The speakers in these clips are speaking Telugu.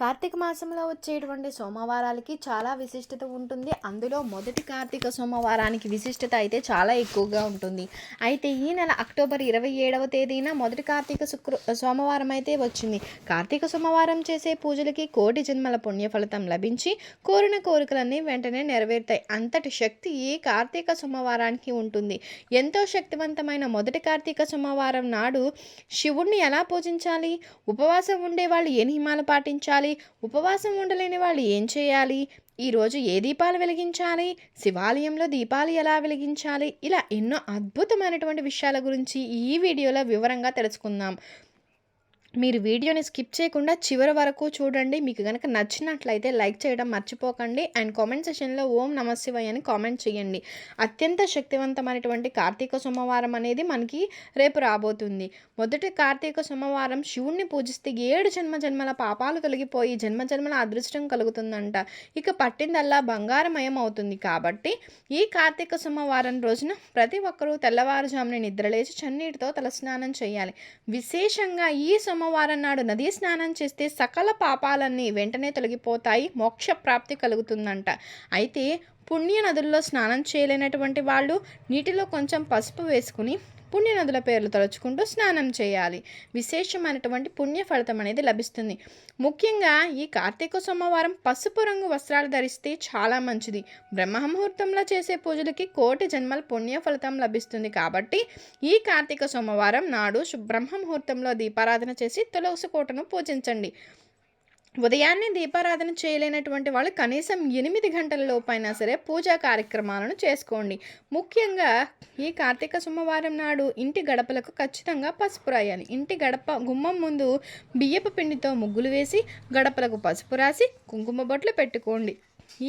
కార్తీక మాసంలో వచ్చేటువంటి సోమవారాలకి చాలా విశిష్టత ఉంటుంది. అందులో మొదటి కార్తీక సోమవారానికి విశిష్టత అయితే చాలా ఎక్కువగా ఉంటుంది. అయితే ఈ నెల అక్టోబర్ ఇరవై ఏడవ తేదీన మొదటి కార్తీక శుక్ర సోమవారం అయితే వచ్చింది. కార్తీక సోమవారం చేసే పూజలకి కోటి జన్మల పుణ్య ఫలితం లభించి కోరిన కోరికలన్నీ వెంటనే నెరవేరుతాయి. అంతటి శక్తి ఈ కార్తీక సోమవారానికి ఉంటుంది. ఎంతో శక్తివంతమైన మొదటి కార్తీక సోమవారం నాడు శివుణ్ణి ఎలా పూజించాలి? ఉపవాసం ఉండే వాళ్ళు ఏ నియమాలు పాటించాలి? ఉపవాసం ఉండలేని వాళ్ళు ఏం చేయాలి? ఈరోజు ఏ దీపాలు వెలిగించాలి? శివాలయంలో దీపాలు ఎలా వెలిగించాలి? ఇలా ఎన్నో అద్భుతమైనటువంటి విషయాల గురించి ఈ వీడియోలో వివరంగా తెలుసుకుందాం. మీరు వీడియోని స్కిప్ చేయకుండా చివరి వరకు చూడండి. మీకు కనుక నచ్చినట్లయితే లైక్ చేయడం మర్చిపోకండి. అండ్ కామెంట్ సెషన్లో ఓం నమ అని కామెంట్ చేయండి. అత్యంత శక్తివంతమైనటువంటి కార్తీక సోమవారం అనేది మనకి రేపు రాబోతుంది. మొదటి కార్తీక సోమవారం శివుణ్ణి పూజిస్తే ఏడు జన్మ జన్మల పాపాలు తొలగిపోయి జన్మ జన్మల అదృష్టం కలుగుతుందంట. ఇక పట్టిందల్లా బంగారమయం అవుతుంది కాబట్టి ఈ కార్తీక సోమవారం రోజున ప్రతి ఒక్కరూ తెల్లవారుజామున నిద్రలేచి చన్నీటితో తలస్నానం చేయాలి. విశేషంగా ఈ సోమ సోమవారం నాడు నదీ స్నానం చేస్తే సకల పాపాలన్నీ వెంటనే తొలగిపోతాయి మోక్ష ప్రాప్తి కలుగుతుందంట. అయితే పుణ్య నదుల్లో స్నానం చేయలేనటువంటి వాళ్ళు నీటిలో కొంచెం పసుపు వేసుకుని పుణ్య నదుల పేర్లు తలుచుకుంటూ స్నానం చేయాలి. విశేషమైనటువంటి పుణ్య ఫలితం అనేది లభిస్తుంది. ముఖ్యంగా ఈ కార్తీక సోమవారం పసుపు రంగు వస్త్రాలు ధరిస్తే చాలా మంచిది. బ్రహ్మముహూర్తంలో చేసే పూజలకి కోటి జన్మల పుణ్య ఫలితం లభిస్తుంది కాబట్టి ఈ కార్తీక సోమవారం నాడు బ్రహ్మముహూర్తంలో దీపారాధన చేసి తులసి కోటను పూజించండి. ఉదయాన్నే దీపారాధన చేయలేనటువంటి వాళ్ళు కనీసం ఎనిమిది గంటల లోపైనా సరే పూజా కార్యక్రమాలను చేసుకోండి. ముఖ్యంగా ఈ కార్తీక సోమవారం నాడు ఇంటి గడపలకు ఖచ్చితంగా పసుపు రాయాలి. ఇంటి గడప గుమ్మం ముందు బియ్యపు పిండితో ముగ్గులు వేసి గడపలకు పసుపు రాసి కుంకుమ బొట్లు పెట్టుకోండి.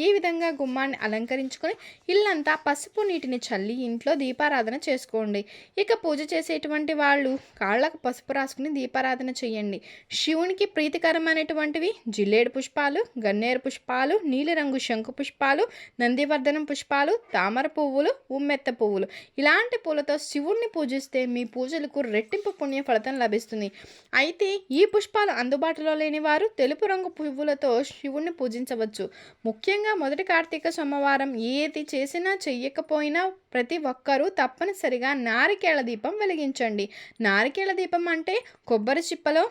ఈ విధంగా గుమ్మాన్ని అలంకరించుకొని ఇల్లంతా పసుపు నీటిని చల్లి ఇంట్లో దీపారాధన చేసుకోండి. ఇక పూజ చేసేటువంటి వాళ్ళు కాళ్ళకు పసుపు రాసుకుని దీపారాధన చేయండి. శివునికి ప్రీతికరమైనటువంటివి జిల్లేడు పుష్పాలు గన్నేరు పుష్పాలు నీలిరంగు శంకు పుష్పాలు నందివర్ధనం పుష్పాలు తామర పువ్వులు ఉమ్మెత్త పువ్వులు. ఇలాంటి పూలతో శివుణ్ణి పూజిస్తే మీ పూజలకు రెట్టింపు పుణ్య ఫలితం లభిస్తుంది. అయితే ఈ పుష్పాలు అందుబాటులో లేని వారు తెలుపు రంగు పువ్వులతో శివుణ్ణి పూజించవచ్చు. ముఖ్యంగా మొదటి కార్తీక సోమవారం ఏది చేసినా చెయ్యకపోయినా ప్రతి ఒక్కరూ తప్పనిసరిగా నారికేళ దీపం వెలిగించండి. నారికేళ దీపం అంటే కొబ్బరి చిప్పలో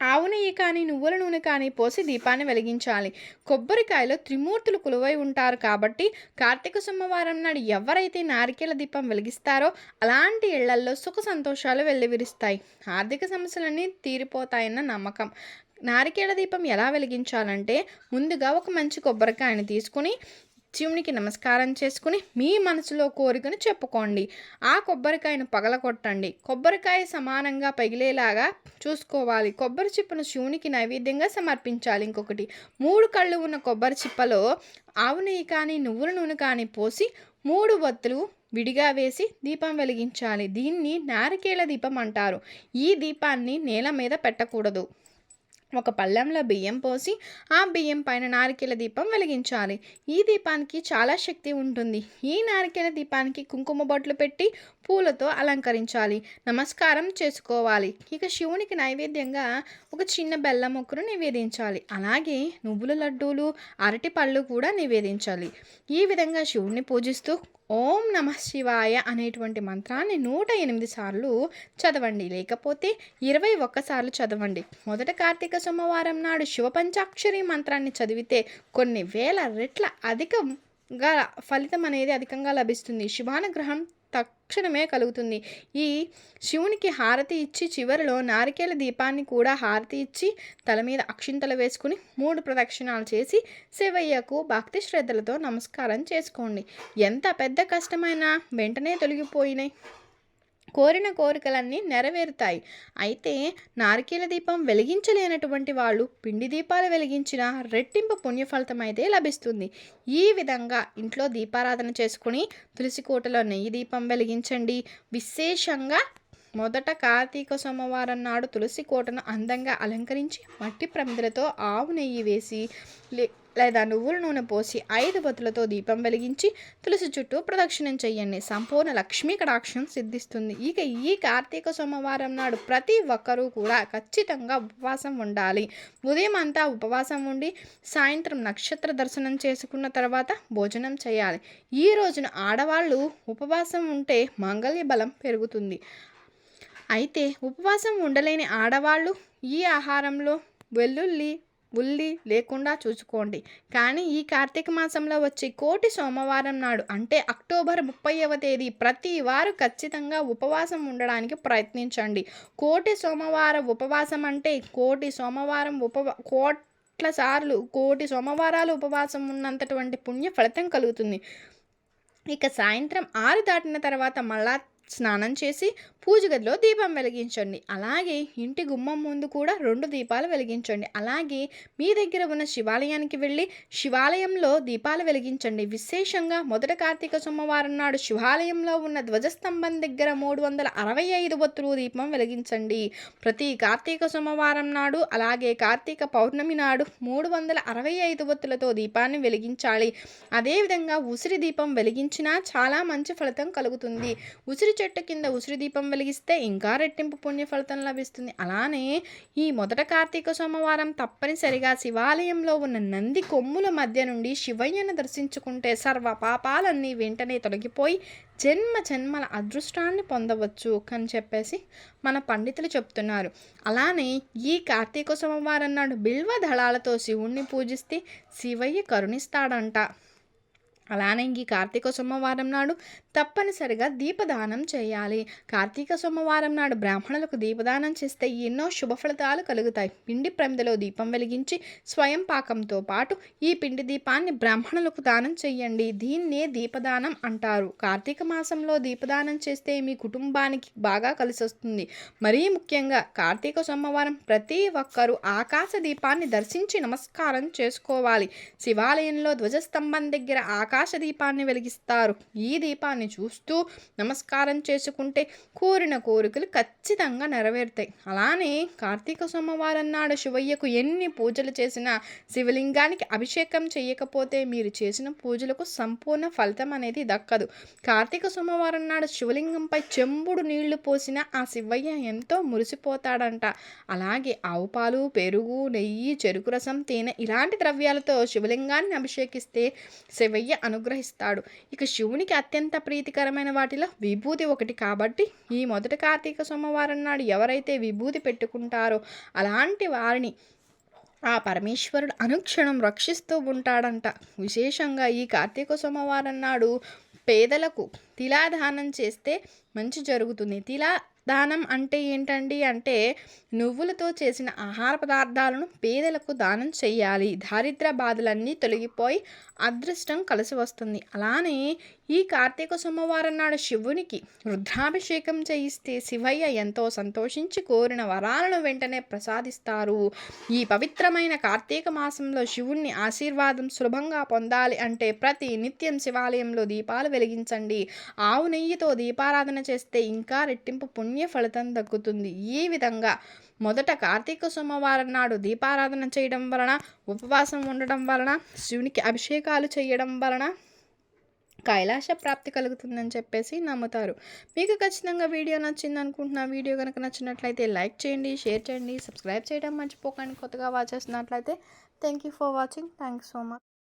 ఆవు నెయ్యి కానీ నువ్వుల నూనె కానీ పోసి దీపాన్ని వెలిగించాలి. కొబ్బరికాయలో త్రిమూర్తులు కొలువై ఉంటారు కాబట్టి కార్తీక సోమవారం నాడు ఎవరైతే నారికేల దీపం వెలిగిస్తారో అలాంటి ఇళ్ళల్లో సుఖ సంతోషాలు వెల్లివిరుస్తాయి. ఆర్థిక సమస్యలన్నీ తీరిపోతాయన్న నమ్మకం. నారికేళ దీపం ఎలా వెలిగించాలంటే ముందుగా ఒక మంచి కొబ్బరికాయని తీసుకుని శివునికి నమస్కారం చేసుకుని మీ మనసులో కోరికను చెప్పుకోండి. ఆ కొబ్బరికాయను పగలగొట్టండి. కొబ్బరికాయ సమానంగా పగిలేలాగా చూసుకోవాలి. కొబ్బరి చిప్పను శివునికి నైవేద్యంగా సమర్పించాలి. ఇంకొకటి మూడు కళ్ళు ఉన్న కొబ్బరి చిప్పలో ఆవు నెయ్యి కానీ నువ్వుల నూనె కానీ పోసి మూడు వత్తులు విడిగా వేసి దీపం వెలిగించాలి. దీన్ని నారికేళ దీపం అంటారు. ఈ దీపాన్ని నేల మీద పెట్టకూడదు. ఒక పళ్ళెంలో బియ్యం పోసి ఆ బియ్యం పైన నారికేల దీపం వెలిగించాలి. ఈ దీపానికి చాలా శక్తి ఉంటుంది. ఈ నారికేల దీపానికి కుంకుమ బొట్లు పెట్టి పూలతో అలంకరించాలి. నమస్కారం చేసుకోవాలి. ఇక శివునికి నైవేద్యంగా ఒక చిన్న బెల్లం మొక్కను నివేదించాలి. అలాగే నువ్వుల లడ్డూలు అరటి పళ్ళు కూడా నివేదించాలి. ఈ విధంగా శివుణ్ణి పూజిస్తూ ఓం నమ శివాయ అనేటువంటి మంత్రాన్ని నూట ఎనిమిది సార్లు చదవండి. లేకపోతే ఇరవై ఒక్కసార్లు చదవండి. మొదట కార్తీక సోమవారం నాడు శివ పంచాక్షరి మంత్రాన్ని చదివితే కొన్ని వేల రెట్ల అధికంగా ఫలితం అనేది అధికంగా లభిస్తుంది. శివానుగ్రహం తక్షణమే కలుగుతుంది. ఈ శివునికి హారతి ఇచ్చి చివరిలో నారికేల దీపాన్ని కూడా హారతి ఇచ్చి తల మీద అక్షింతలు వేసుకుని మూడు ప్రదక్షిణాలు చేసి శివయ్యకు భక్తి శ్రద్ధలతో నమస్కారం చేసుకోండి. ఎంత పెద్ద కష్టమైనా వెంటనే తొలగిపోయినాయి. కోరిన కోరికలన్నీ నెరవేరుతాయి. అయితే నారికేల దీపం వెలిగించలేనటువంటి వాళ్ళు పిండి దీపాలు వెలిగించిన రెట్టింపు పుణ్యఫలితం అయితే లభిస్తుంది. ఈ విధంగా ఇంట్లో దీపారాధన చేసుకుని తులసి కోటలో నెయ్యి దీపం వెలిగించండి. విశేషంగా మొదట కార్తీక సోమవారం నాడు తులసి కోటను అందంగా అలంకరించి మట్టి ప్రమిదలతో ఆవు నెయ్యి వేసి లే లేదా నువ్వుల నూనె పోసి ఐదు బతులతో దీపం వెలిగించి తులసి చుట్టూ ప్రదక్షిణం చేయండి సంపూర్ణ లక్ష్మీ కటాక్షం సిద్ధిస్తుంది. ఇక ఈ కార్తీక సోమవారం నాడు ప్రతి ఒక్కరూ కూడా ఖచ్చితంగా ఉపవాసం ఉండాలి. ఉదయం అంతా ఉపవాసం ఉండి సాయంత్రం నక్షత్ర దర్శనం చేసుకున్న తర్వాత భోజనం చేయాలి. ఈ రోజున ఆడవాళ్ళు ఉపవాసం ఉంటే మాంగళ్య బలం పెరుగుతుంది. అయితే ఉపవాసం ఉండలేని ఆడవాళ్ళు ఈ ఆహారంలో వెల్లుల్లి ఉల్లి లేకుండా చూసుకోండి. కానీ ఈ కార్తీక మాసంలో వచ్చే కోటి సోమవారం నాడు అంటే అక్టోబర్ ముప్పైవ తేదీ ప్రతి వారు ఖచ్చితంగా ఉపవాసం ఉండడానికి ప్రయత్నించండి. కోటి సోమవారం ఉపవాసం అంటే కోటి సోమవారం ఉపవా కోట్ల సార్లు కోటి సోమవారాలు ఉపవాసం ఉన్నంతటువంటి పుణ్య ఫలితం కలుగుతుంది. ఇక సాయంత్రం ఆరు దాటిన తర్వాత మళ్ళా స్నానం చేసి పూజ గదిలో దీపం వెలిగించండి. అలాగే ఇంటి గుమ్మం ముందు కూడా రెండు దీపాలు వెలిగించండి. అలాగే మీ దగ్గర ఉన్న శివాలయానికి వెళ్ళి శివాలయంలో దీపాలు వెలిగించండి. విశేషంగా మొదట కార్తీక సోమవారం నాడు శివాలయంలో ఉన్న ధ్వజస్తంభం దగ్గర మూడు వందల అరవై ఐదు ఒత్తులు దీపం వెలిగించండి. ప్రతి కార్తీక సోమవారం నాడు అలాగే కార్తీక పౌర్ణమి నాడు మూడు వందల అరవై ఐదు ఒత్తులతో దీపాన్ని వెలిగించాలి. అదేవిధంగా ఉసిరి దీపం వెలిగించినా చాలా మంచి ఫలితం కలుగుతుంది. ఉసిరి చెట్టు కింద ఉసిరి దీపం వెలిగిస్తే ఇంకా రెట్టింపు పుణ్య ఫలితం లభిస్తుంది. అలానే ఈ మొదట కార్తీక సోమవారం తప్పనిసరిగా శివాలయంలో ఉన్న నంది కొమ్ముల మధ్య నుండి శివయ్యను దర్శించుకుంటే సర్వ పాపాలన్నీ వెంటనే తొలగిపోయి జన్మ జన్మల అదృష్టాన్ని పొందవచ్చు అని చెప్పేసి మన పండితులు చెప్తున్నారు. అలానే ఈ కార్తీక సోమవారం నాడు బిల్వ దళాలతో శివుణ్ణి పూజిస్తే శివయ్య కరుణిస్తాడంట. అలానే ఈ కార్తీక సోమవారం నాడు తప్పనిసరిగా దీపదానం చేయాలి. కార్తీక సోమవారం నాడు బ్రాహ్మణులకు దీపదానం చేస్తే ఎన్నో శుభ ఫలితాలు కలుగుతాయి. పిండి ప్రమిదలో దీపం వెలిగించి స్వయం పాకంతో పాటు ఈ పిండి దీపాన్ని బ్రాహ్మణులకు దానం చేయండి. దీన్నే దీపదానం అంటారు. కార్తీక మాసంలో దీపదానం చేస్తే మీ కుటుంబానికి బాగా కలిసి వస్తుంది. మరీ ముఖ్యంగా కార్తీక సోమవారం ప్రతి ఒక్కరూ ఆకాశ దీపాన్ని దర్శించి నమస్కారం చేసుకోవాలి. శివాలయంలో ధ్వజస్తంభం దగ్గర ఆకాశ దీపాన్ని వెలిగిస్తారు. ఈ దీపాన్ని చూస్తూ నమస్కారం చేసుకుంటే కోరిన కోరికలు ఖచ్చితంగా నెరవేరుతాయి. అలానే కార్తీక సోమవారం నాడు శివయ్యకు ఎన్ని పూజలు చేసినా శివలింగానికి అభిషేకం చేయకపోతే మీరు చేసిన పూజలకు సంపూర్ణ ఫలితం అనేది దక్కదు. కార్తీక సోమవారం నాడు శివలింగంపై చెంబుడు నీళ్ళు పోసినా ఆ శివయ్య ఎంతో మురిసిపోతాడంట. అలాగే ఆవు పాలు పెరుగు నెయ్యి చెరుకు రసం తేనె ఇలాంటి ద్రవ్యాలతో శివలింగాన్ని అభిషేకిస్తే శివయ్య అనుగ్రహిస్తాడు. ఇక శివునికి అత్యంత ప్రీతికరమైన వాటిలో విభూతి ఒకటి కాబట్టి ఈ మొదటి కార్తీక సోమవారం నాడు ఎవరైతే విభూతి పెట్టుకుంటారో అలాంటి వారిని ఆ పరమేశ్వరుడు అనుక్షణం రక్షిస్తూ ఉంటాడంట. విశేషంగా ఈ కార్తీక సోమవారం నాడు పేదలకు తిలాదానం చేస్తే మంచి జరుగుతుంది. తిలా దానం అంటే ఏంటండి? అంటే నువ్వులతో చేసిన ఆహార పదార్థాలను పేదలకు దానం చేయాలి దారిద్ర బాధలన్నీ తొలగిపోయి అదృష్టం కలిసి వస్తుంది. అలానే ఈ కార్తీక సోమవారం నాడు శివునికి రుద్రాభిషేకం చేయిస్తే శివయ్య ఎంతో సంతోషించి కోరిన వరాలను వెంటనే ప్రసాదిస్తారు. ఈ పవిత్రమైన కార్తీక మాసంలో శివుణ్ణి ఆశీర్వాదం సులభంగా పొందాలి అంటే ప్రతి నిత్యం శివాలయంలో దీపాలు వెలిగించండి. ఆవు నెయ్యితో దీపారాధన చేస్తే ఇంకా రెట్టింపు పుణ్య ఫలితం దక్కుతుంది. ఈ విధంగా మొదట కార్తీక సోమవారం నాడు దీపారాధన చేయడం వలన ఉపవాసం ఉండడం వలన శివునికి అభిషేకాలు చేయడం వలన కైలాస ప్రాప్తి కలుగుతుందని చెప్పేసి నమ్ముతారు. మీకు ఖచ్చితంగా వీడియో నచ్చింది అనుకుంటున్నా వీడియో కనుక నచ్చినట్లయితే లైక్ చేయండి షేర్ చేయండి సబ్స్క్రైబ్ చేయడం మర్చిపోకండి. కొత్తగా వాచ్ చేస్తున్నట్లయితే thank you for watching thank so much